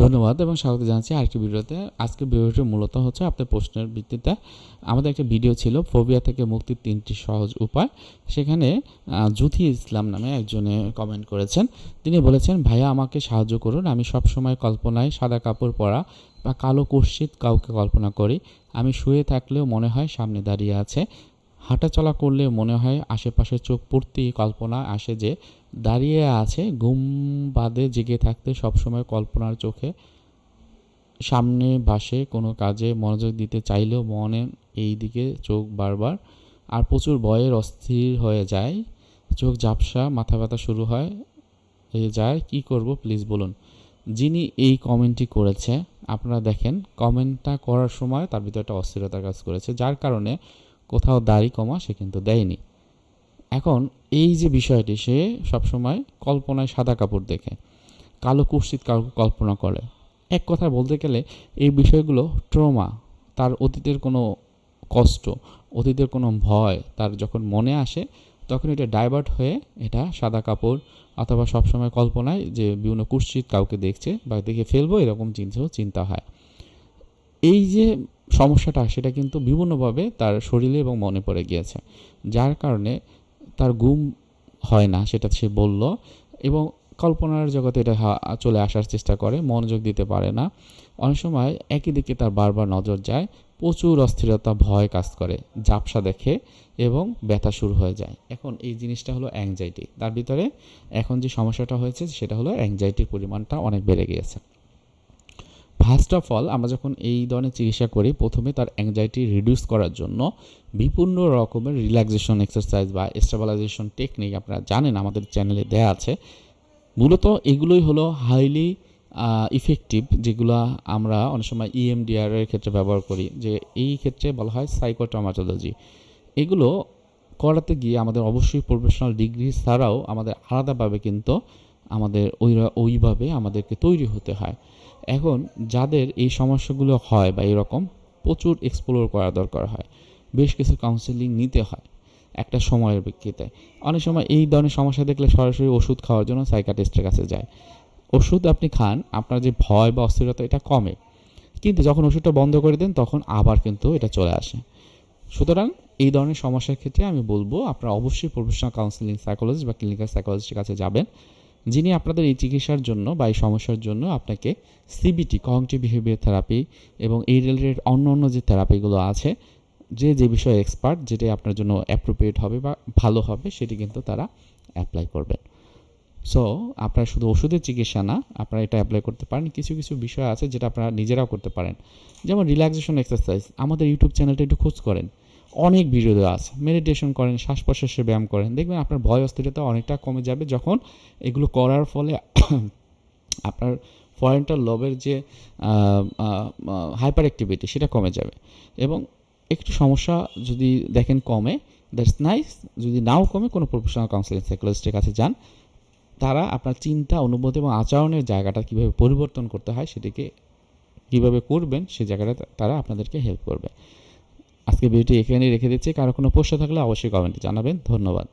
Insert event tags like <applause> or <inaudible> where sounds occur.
ধন্যবাদ এবং স্বাগত জানাচ্ছি আরেকটি ভিডিওতে। আজকের ভিডিওটি মূলত হচ্ছে আপনার প্রশ্নের ভিত্তিতে আমাদের একটা ভিডিও ছিল, ফোবিয়া থেকে মুক্তির তিনটি সহজ উপায়। সেখানে জুথি ইসলাম নামে একজনে কমেন্ট করেছেন। তিনি বলেছেন, ভাইয়া, আমাকে সাহায্য করুন। আমি সবসময় কল্পনায় সাদা কাপড় পরা বা কালো কুৎসিত কাউকে কল্পনা করি। আমি শুয়ে থাকলেও মনে হয় সামনে দাঁড়িয়ে আছে। হাঁটাচলা করলে মনে হয় আশেপাশে চোখ পড়তেই কল্পনা আসে যে দাঁড়িয়ে আছে, ঘুম বাদে জেগে থাকতে সবসময় কল্পনার চোখে। সামনে বাসে কোনো কাজে মনোযোগ দিতে চাইলেও মনে এই দিকে চোখ বারবার। আর প্রচুর ভয়ের অস্থির হয়ে যায়। চোখ ঝাপসা, মাথা ব্যথা শুরু হয় হয়ে যায়। কি করব প্লিজ বলুন। যিনি এই কমেন্টটি করেছে, আপনারা দেখেন, কমেন্টটা করার সময় তার ভিতরে একটা অস্থিরতা কাজ করেছে। যার কারণে কোথাও দাড়ি কমা সে কিন্তু দেয়নি। এখন এই যে বিষয়টি, সে সবসময় কল্পনায় সাদা কাপড় দেখে, কালো কুৎসিত কাউকে কল্পনা করে। এক কথা বলতে গেলে, এই বিষয়গুলো ট্রমা, তার অতীতের কোনো কষ্ট, অতীতের কোনো ভয়, তার যখন মনে আসে, তখন এটা ডাইভার্ট হয়ে এটা সাদা কাপড় অথবা সবসময় কল্পনায় যে বিভিন্ন কুৎসিত কাউকে দেখছে বা দেখে ফেলব, এরকম চিন্তাও চিন্তা হয়। এই যে সমস্যাটা, সেটা কিন্তু বিভিন্নভাবে তার শরীরে এবং মনে পড়ে গিয়েছে। যার কারণে তার ঘুম হয় না, সেটা সে বলল। এবং কল্পনার জগতে এটা চলে আসার চেষ্টা করে, মনোযোগ দিতে পারে না। অনেক সময় একই দিকে তার বারবার নজর যায়, প্রচুর অস্থিরতা, ভয় কাজ করে, ঝাপসা দেখে এবং ব্যথা শুরু হয়ে যায়। এখন এই জিনিসটা হলো অ্যাংজাইটি তার ভিতরে এখন যে সমস্যাটা হয়েছে, সেটা হলো অ্যাংজাইটির পরিমাণটা অনেক বেড়ে গিয়েছে। ফার্স্ট অফ অল আমরা যখন এই ধরনের চিকিৎসা করি, প্রথমে তার অ্যাংজাইটি রিডিউস করার জন্য বিভিন্ন রকমের রিল্যাক্সেশন এক্সারসাইজ বা স্টেবিলাইজেশন টেকনিক আপনারা জানেন, আমাদের চ্যানেলে দেয়া আছে। মূলত এগুলোই হলো হাইলি ইফেক্টিভ যেগুলো আমরা অনেক সময় E ইএমডিআর এর ক্ষেত্রে ব্যবহার করি। যে এই ক্ষেত্রে বলা হয় সাইকোটমাটোলজি এগুলো করাতে গিয়ে আমাদের অবশ্যই প্রফেশনাল ডিগ্রি ছাড়াও আমাদের আলাদাভাবে কিন্তু আমাদের ওই ওইভাবে আমাদেরকে তৈরি হতে হয়। এখন যাদের এই সমস্যাগুলো হয় বা এরকম প্রচুর এক্সপ্লোর করা দরকার হয়, বেশ কিছু কাউন্সেলিং নিতে হয় একটা সময়ের প্রেক্ষিতে। অনেক সময় এই ধরনের সমস্যা দেখলে সরাসরি ওষুধ খাওয়ার জন্য সাইকাটিস্টের কাছে যায়। ওষুধ আপনি খান, আপনার যে ভয় বা অস্থিরতা এটা কমে। কিন্তু যখন ওষুধটা বন্ধ করে দেন, তখন আবার কিন্তু এটা চলে আসে। সুতরাং এই ধরনের সমস্যার ক্ষেত্রে আমি বলব, আপনারা অবশ্যই প্রফেশনাল কাউন্সিলিং সাইকোলজিস্ট বা ক্লিনিক্যাল সাইকোলজিস্টের কাছে যাবেন। যিনি আপনাদের এই চিকিৎসার জন্য বা এই সমস্যার জন্য আপনাকে সিবিটি কগনিটিভ বিহেভিয়ার থেরাপি এবং এই রিলেটেড অন্য অন্য যে থেরাপিগুলো আছে, যে যে বিষয়ে এক্সপার্ট যেটাই আপনার জন্য অ্যাপ্রোপ্রিয়েট হবে বা ভালো হবে, সেটি কিন্তু তারা অ্যাপ্লাই করবেন। সো আপনারা শুধু ওষুধের চিকিৎসা না, আপনারা এটা অ্যাপ্লাই করতে পারেন। কিছু কিছু বিষয় আছে যেটা আপনারা নিজেরাও করতে পারেন। যেমন রিল্যাক্সেশন এক্সারসাইজ আমাদের ইউটিউব চ্যানেলটা একটু খোঁজ করেন। অনেক ভিডিও আছে। মেডিটেশন করেন শ্বাস প্রশ্বাসের ব্যায়াম করেন। দেখবেন আপনার ভয়, অস্থিরতা অনেকটা কমে যাবে যখন এগুলো করার ফলে <coughs> আপনার ফরেন্টাল লবের যে হাইপার অ্যাক্টিভিটি সেটা কমে যাবে। এবং একটু সমস্যা যদি দেখেন কমে দ্যাটস নাইস যদি নাও কমে, কোনো প্রফেশনাল কাউন্সিলিং সাইকোলজিস্টের কাছে যান, তারা আপনার চিন্তা, অনুভূতি এবং আচরণের জায়গাটা কীভাবে পরিবর্তন করতে হয়, সেটিকে কীভাবে করবেন সেই জায়গাটা তারা আপনাদেরকে হেল্প করবে। আজকে ভিডিওটি এখানে রেখে দিচ্ছি। কারও কোনো প্রশ্ন থাকলে অবশ্যই কমেন্টে জানাবেন। ধন্যবাদ।